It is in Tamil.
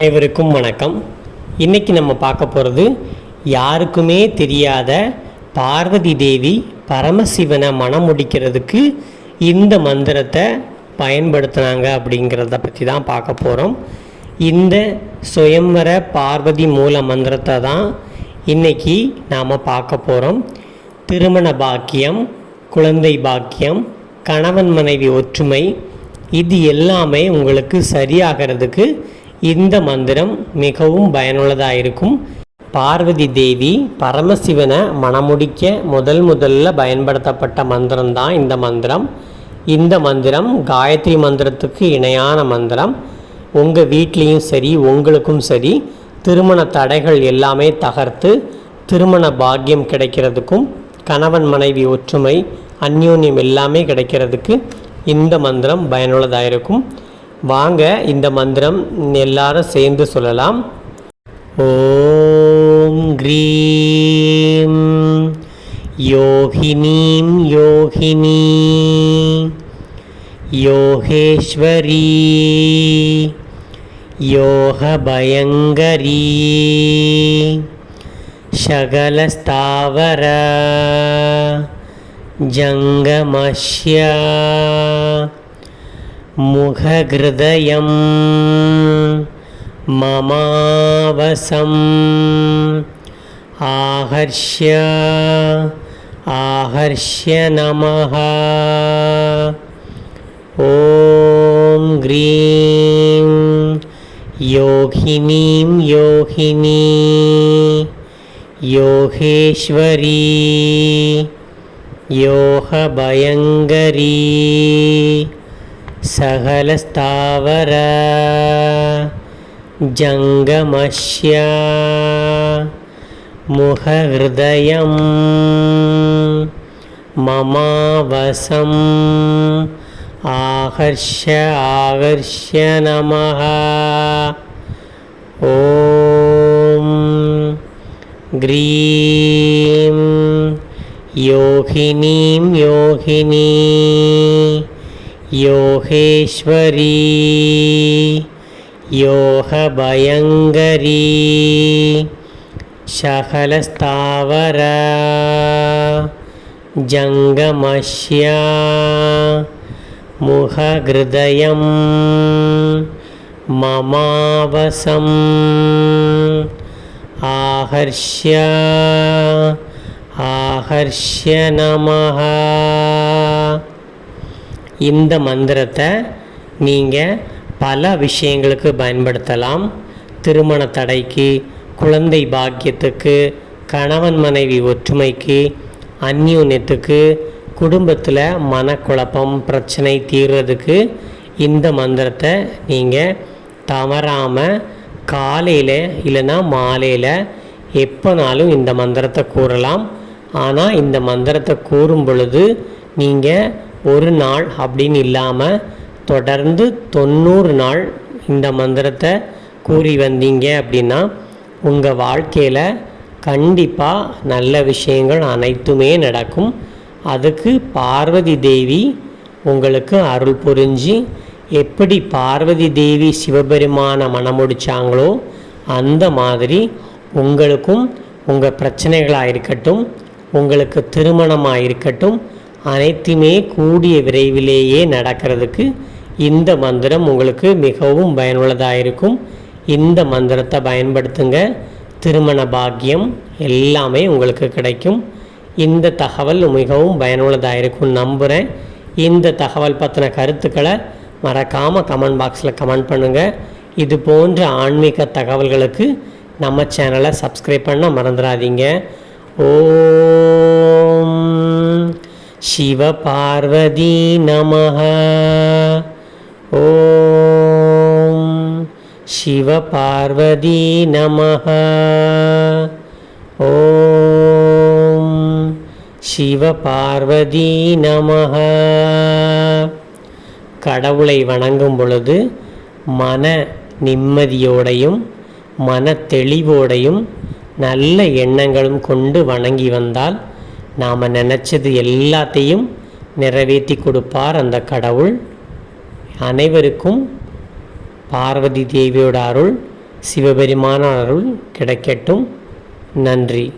அனைவருக்கும் வணக்கம். இன்னைக்கு நம்ம பார்க்க போகிறது யாருக்குமே தெரியாத பார்வதி தேவி பரமசிவனை மனம் முடிக்கிறதுக்கு இந்த மந்திரத்தை பயன்படுத்தினாங்க அப்படிங்கிறத பற்றி தான் பார்க்க போகிறோம் இந்த சுயம்வர பார்வதி மூல மந்திரத்தை தான் இன்றைக்கி நாம் பார்க்க போகிறோம் திருமண பாக்கியம் குழந்தை பாக்கியம் கணவன் மனைவி ஒற்றுமை இது எல்லாமே உங்களுக்கு சரியாகிறதுக்கு இந்த மந்திரம் மிகவும் பயனுள்ளதாக இருக்கும் பார்வதி தேவி பரமசிவனை மணமுடிக்க முதல் முதல்ல பயன்படுத்தப்பட்ட மந்திரம் தான் இந்த மந்திரம். இந்த மந்திரம் காயத்ரி மந்திரத்துக்கு இணையான மந்திரம். உங்கள் வீட்லேயும் சரி உங்களுக்கும் சரி திருமண தடைகள் எல்லாமே தகர்த்து திருமண பாக்கியம் கிடைக்கிறதுக்கும் கணவன் மனைவி ஒற்றுமை அந்யோன்யம் எல்லாமே கிடைக்கிறதுக்கு இந்த மந்திரம் பயனுள்ளதாக இருக்கும் வாங்க இந்த மந்திரம் எல்லாரும் சேர்ந்து சொல்லலாம். ஓம் கிரீம் யோகினீம் யோகினி யோகேஸ்வரி யோகபயங்கரி சகலஸ்தாவர ஜங்கமஷ்யா मुखहृदयं ममावसम् आहर्ष्य आहर्ष्य नमः। ॐ ग्रीं योगिनीं योगिनी योगेश्वरी योहभयङ्करी सकलस्थावर जङ्गमस्य मुखहृदयं ममावसम् आहर्ष्य आकर्ष्य नमः। ॐ ग्रीं योगिनीं योगिनी योहेश्वरी योगभयंकरी शकलस्थावर जङ्गमश्या मुहृदयं ममावसम् आहर्ष्य आहर्ष्य नमः। இந்த மந்திரத்தை நீங்கள் பல விஷயங்களுக்கு பயன்படுத்தலாம். திருமண தடைக்கு குழந்தை பாக்கியத்துக்கு கணவன் மனைவி ஒற்றுமைக்கு அந்யூன்யத்துக்கு குடும்பத்தில் மனக்குழப்பம் பிரச்சனை தீர்றதுக்கு இந்த மந்திரத்தை நீங்கள் தவறாமல் காலையில் இல்லைன்னா மாலையில் எப்போனாலும் இந்த மந்திரத்தை கூறலாம். ஆனால் இந்த மந்திரத்தை கூறும் பொழுது நீங்கள் ஒரு நாள் அப்படின்னு இல்லாமல் தொடர்ந்து தொண்ணூறு நாள் இந்த மந்திரத்தை கூறி வந்தீங்க அப்படின்னா உங்கள் வாழ்க்கையில் கண்டிப்பாக நல்ல விஷயங்கள் அனைத்துமே நடக்கும். அதுக்கு பார்வதி தேவி உங்களுக்கு அருள் புரிஞ்சு எப்படி பார்வதி தேவி சிவபெருமான மனமுடிச்சாங்களோ அந்த மாதிரி உங்களுக்கும் உங்கள் பிரச்சனைகளாக இருக்கட்டும் உங்களுக்கு திருமணமாக இருக்கட்டும் அனைத்துமே கூடிய விரைவிலேயே நடக்கிறதுக்கு இந்த மந்திரம் உங்களுக்கு மிகவும் பயனுள்ளதாக இருக்கும் இந்த மந்திரத்தை பயன்படுத்துங்க. திருமண பாக்கியம் எல்லாமே உங்களுக்கு கிடைக்கும். இந்த தகவல் மிகவும் பயனுள்ளதாக இருக்கும் நம்புகிறேன் இந்த தகவல் பற்றின கருத்துக்களை மறக்காமல் கமெண்ட் பாக்ஸில் கமெண்ட் பண்ணுங்கள் இது போன்ற ஆன்மீக தகவல்களுக்கு நம்ம சேனலை சப்ஸ்கிரைப் பண்ண மறந்துடாதீங்க ஓ சிவ பார்வதி நமஹ ஓம் சிவ பார்வதி நமஹ ஓம் சிவ பார்வதி நமஹ கடவுளை வணங்கும் பொழுது மன நிம்மதியோடையும் மன தெளிவோடையும் நல்ல எண்ணங்களும் கொண்டு வணங்கி வந்தால் நாம் நினச்சது எல்லாத்தையும் நிறைவேற்றி கொடுப்பார் அந்த கடவுள். அனைவருக்கும் பார்வதி தேவியோட அருள் சிவபெருமான அருள் கிடைக்கட்டும். நன்றி.